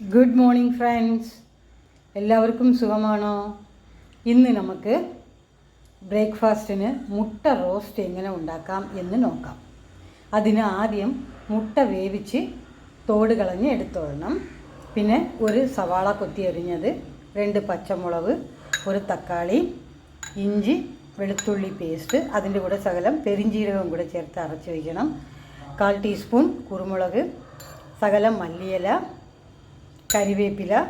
Good morning friends എല്ലാവർക്കും സുഖമാണോ? ഇന്ന് നമുക്ക് ബ്രേക്ക്ഫാസ്റ്റിന് മുട്ട റോസ്റ്റ് എങ്ങനെ ഉണ്ടാക്കാം എന്ന് നോക്കാം. അതിന് ആദ്യം മുട്ട വേവിച്ച് തോട് കളഞ്ഞ് എടുത്തോളണം. പിന്നെ ഒരു സവാള കൊത്തി എറിഞ്ഞത് രണ്ട് പച്ചമുളക് ഒരു തക്കാളി ഇഞ്ചി വെളുത്തുള്ളി പേസ്റ്റ് അതിന്റെ കൂടെ സകലം പെരിഞ്ചീരകം കൂടെ ചേർത്ത് അരച്ച് വയ്ക്കണം കാൽ ടീസ്പൂൺ കുരുമുളക് സകലം മല്ലിയില കരിവേപ്പില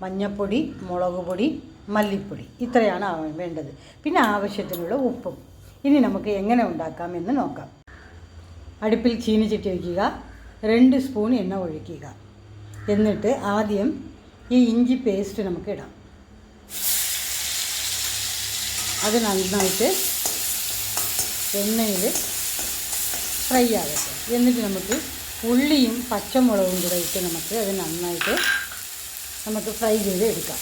മഞ്ഞൾപ്പൊടി മുളക് പൊടി മല്ലിപ്പൊടി. ഇത്രയാണ് വേണ്ടത്. പിന്നെ ആവശ്യത്തിനുള്ള ഉപ്പും. ഇനി നമുക്ക് എങ്ങനെ ഉണ്ടാക്കാം എന്ന് നോക്കാം. അടുപ്പിൽ ചീനിച്ചിട്ട് വയ്ക്കുക. രണ്ട് സ്പൂൺ എണ്ണ ഒഴിക്കുക. എന്നിട്ട് ആദ്യം ഈ ഇഞ്ചി പേസ്റ്റ് നമുക്ക് ഇടാം. അത് നന്നായിട്ട് എണ്ണയിൽ ഫ്രൈ ആകട്ടെ. എന്നിട്ട് നമുക്ക് ഉള്ളിയും പച്ചമുളകും കൂടെ ഇട്ട് നമുക്ക് അത് നന്നായിട്ട് നമുക്ക് ഫ്രൈ ചെയ്ത് എടുക്കാം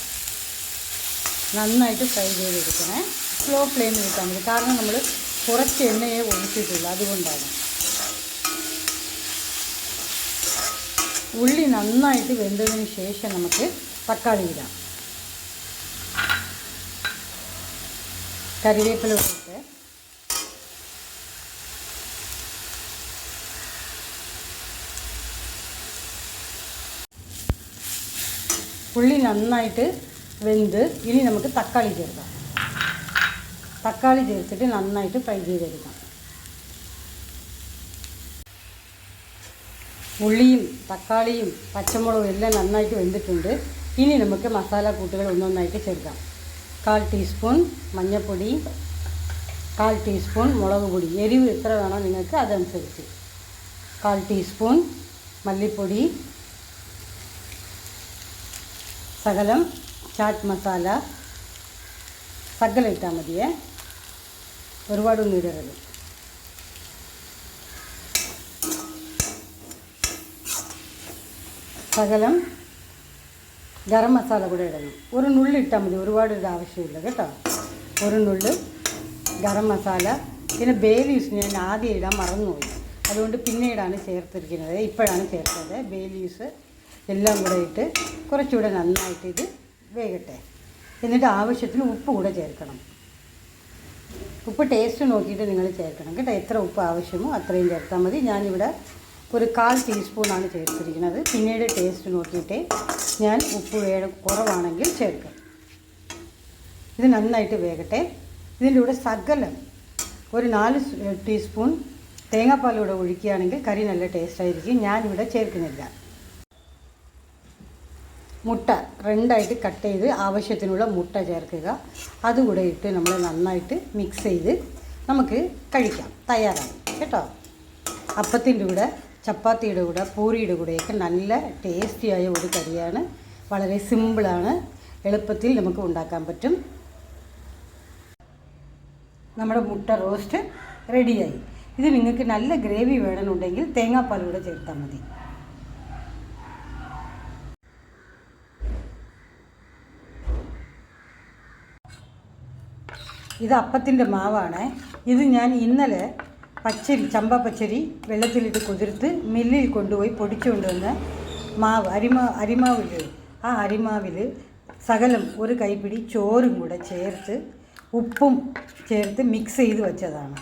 നന്നായിട്ട് ഫ്രൈ ചെയ്തെടുക്കണേ. സ്ലോ ഫ്ലെയിമിൽ ഇട്ടാൽ മതി. കാരണം നമ്മൾ കുറച്ച് എണ്ണയെ ഒഴിച്ചിട്ടുള്ളൂ അതുകൊണ്ടാണ്. ഉള്ളി നന്നായിട്ട് വെന്തതിന് ശേഷം നമുക്ക് തക്കാളി ഇടാം. കറിവേപ്പില ഇട്ട് ഉള്ളി നന്നായിട്ട് വെന്ത് ഇനി നമുക്ക് തക്കാളി ചേർക്കാം തക്കാളി ചേർത്തിട്ട് നന്നായിട്ട് ഫ്രൈ ചെയ്തെടുക്കാം ഉള്ളിയും തക്കാളിയും പച്ചമുളകും എല്ലാം നന്നായിട്ട് വെന്തിട്ടുണ്ട് ഇനി നമുക്ക് മസാല കൂട്ടുകൾ ഒന്നൊന്നായിട്ട് ചേർക്കാം കാൽ ടീസ്പൂൺ മഞ്ഞൾപ്പൊടി കാൽ ടീസ്പൂൺ മുളക് പൊടി എരിവ് എത്ര വേണോ നിങ്ങൾക്ക് അതനുസരിച്ച് കാൽ ടീസ്പൂൺ മല്ലിപ്പൊടി ശകലം ചാറ്റ് മസാല ശകലം ഇട്ടാൽ മതിയേ. ഒരുപാടൊന്നും ഇടരുത് ശകലം ഗരം മസാല കൂടെ ഇടണം. ഒരു നുള്ളി ഇട്ടാൽ മതി. ഒരുപാട് ഇത് ആവശ്യമില്ല കേട്ടോ. ഒരു നുള്ളി ഗരം മസാല. പിന്നെ ബേ ലീവ്സ് ഞാൻ ആദ്യം ഇടാൻ മറന്നുപോയി. അതുകൊണ്ട് പിന്നീടാണ് ചേർത്തിരിക്കുന്നത്. ഇപ്പോഴാണ് ചേർത്തത്. ബേ ലീവ്സ് എല്ലാം കൂടെ ഇട്ട് കുറച്ചുകൂടെ നന്നായിട്ട് ഇത് വേകട്ടെ. എന്നിട്ട് ആവശ്യത്തിന് ഉപ്പ് കൂടെ ചേർക്കണം. ഉപ്പ് ടേസ്റ്റ് നോക്കിയിട്ട് നിങ്ങൾ ചേർക്കണം കേട്ടോ. എത്ര ഉപ്പ് ആവശ്യമോ അത്രയും ചേർത്താൽ മതി. ഞാനിവിടെ ഒരു കാൽ ടീസ്പൂണാണ് ചേർത്തിരിക്കുന്നത്. പിന്നീട് ടേസ്റ്റ് നോക്കിയിട്ട് ഞാൻ ഉപ്പ് വേ കുറവാണെങ്കിൽ ചേർക്കാം. ഇത് നന്നായിട്ട് വേകട്ടെ. ഇതിന്റെ കൂടെ സകലം ഒരു നാല് ടീസ്പൂൺ തേങ്ങാപ്പാലൂടെ ഒഴിക്കുകയാണെങ്കിൽ കറി നല്ല ടേസ്റ്റായിരിക്കും ഞാനിവിടെ ചേർക്കുന്നില്ല. മുട്ട രണ്ടായിട്ട് കട്ട് ചെയ്ത് ആവശ്യത്തിനുള്ള മുട്ട ചേർക്കുക. അതുകൂടെ ഇട്ട് നമ്മൾ നന്നായിട്ട് മിക്സ് ചെയ്ത് നമുക്ക് കഴിക്കാം. തയ്യാറാണ് കേട്ടോ? അപ്പത്തിന്റെ കൂടെ ചപ്പാത്തിയുടെ കൂടെ പൂരിയുടെ കൂടെയൊക്കെ നല്ല ടേസ്റ്റിയായ ഒരു കറിയാണ്. വളരെ സിമ്പിളാണ് എളുപ്പത്തിൽ നമുക്ക് ഉണ്ടാക്കാൻ പറ്റും. നമ്മുടെ മുട്ട റോസ്റ്റ് റെഡിയായി ഇത് നിങ്ങൾക്ക് നല്ല ഗ്രേവി വേണമെന്നുണ്ടെങ്കിൽ തേങ്ങാപ്പാൽ കൂടെ ചേർത്താൽ മതി. ഇത് അപ്പത്തിന്റെ മാവാണ്. ഇത് ഞാൻ ഇന്നലെ പച്ചരി ചമ്പ പച്ചരി വെള്ളത്തിലിട്ട് കുതിർത്ത് മില്ലിൽ കൊണ്ടുപോയി പൊടിച്ചുകൊണ്ട് മാവ് അരിമാ അരിമാവില്ലേ ആ അരിമാവിൽ സകലം ഒരു കൈപ്പിടി ചോറും കൂടെ ചേർത്ത് ഉപ്പും ചേർത്ത് മിക്സ് ചെയ്ത് വെച്ചതാണ്.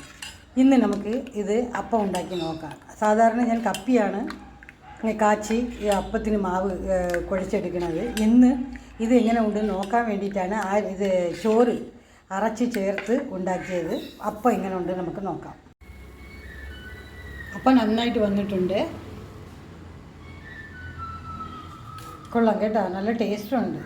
ഇന്ന് നമുക്ക് ഇത് അപ്പം ഉണ്ടാക്കി നോക്കാം. സാധാരണ ഞാൻ കപ്പിയാണ് കാച്ചി അപ്പത്തിന് മാവ് കുഴച്ചെടുക്കുന്നത് ഇന്ന് ഇത് എങ്ങനെ ഉണ്ടെന്ന് നോക്കാൻ വേണ്ടിയിട്ടാണ് ആ ഇത് ചോറ് അരച്ച് ചേർത്ത് ഉണ്ടാക്കിയത്. അപ്പം ഇങ്ങനെ ഉണ്ട് നമുക്ക് നോക്കാം. അപ്പം നന്നായിട്ട് വന്നിട്ടുണ്ട്. കൊള്ളാം കേട്ടോ. നല്ല ടേസ്റ്റും ഉണ്ട്.